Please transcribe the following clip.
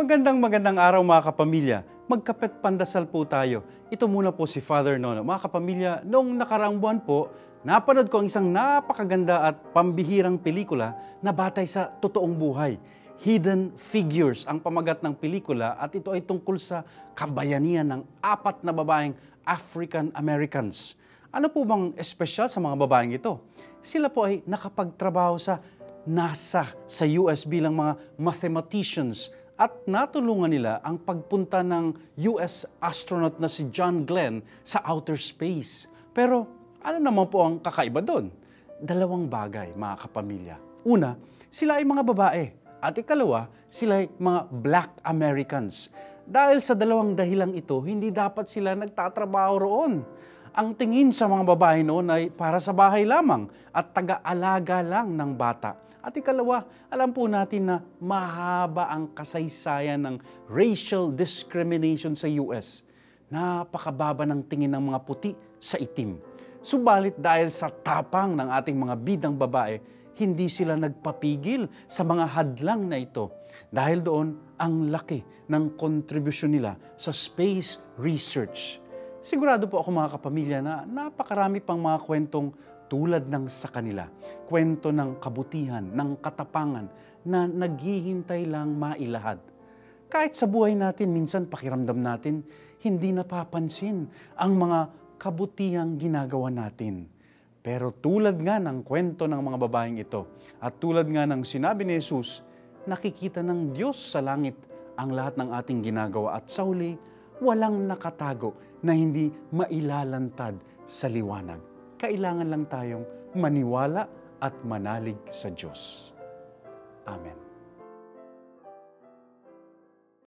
Magandang magandang araw mga kapamilya. Magkapit pandasal po tayo. Ito muna po si Father Nono. Mga kapamilya, noong nakaraang buwan po, napanood ko ang isang napakaganda at pambihirang pelikula na batay sa totoong buhay. Hidden Figures ang pamagat ng pelikula at ito ay tungkol sa kabayanihan ng apat na babaeng African Americans. Ano po bang espesyal sa mga babaeng ito? Sila po ay nakapagtrabaho sa NASA sa US bilang mga mathematicians at natulungan nila ang pagpunta ng US astronaut na si John Glenn sa outer space. Pero ano naman po ang kakaiba doon? Dalawang bagay, mga kapamilya. Una, sila ay mga babae. At ikalawa, sila ay mga Black Americans. Dahil sa dalawang dahilang ito, hindi dapat sila nagtatrabaho roon. Ang tingin sa mga babae noon ay para sa bahay lamang at taga-alaga lang ng bata. At ikalawa, alam po natin na mahaba ang kasaysayan ng racial discrimination sa US. Napakababa ng tingin ng mga puti sa itim. Subalit dahil sa tapang ng ating mga bidang babae, hindi sila nagpapigil sa mga hadlang na ito. Dahil doon, ang laki ng kontribusyon nila sa space research. Sigurado po ako mga kapamilya na napakarami pang mga kwentong tulad ng sa kanila. Kwento ng kabutihan, ng katapangan na naghihintay lang mailahad. Kahit sa buhay natin, minsan pakiramdam natin, hindi napapansin ang mga kabutihang ginagawa natin. Pero tulad nga ng kwento ng mga babaeng ito, at tulad nga ng sinabi ni Jesus, nakikita ng Diyos sa langit ang lahat ng ating ginagawa at sa huli, walang nakatago na hindi mailalantad sa liwanag. Kailangan lang tayong maniwala at manalig sa Diyos.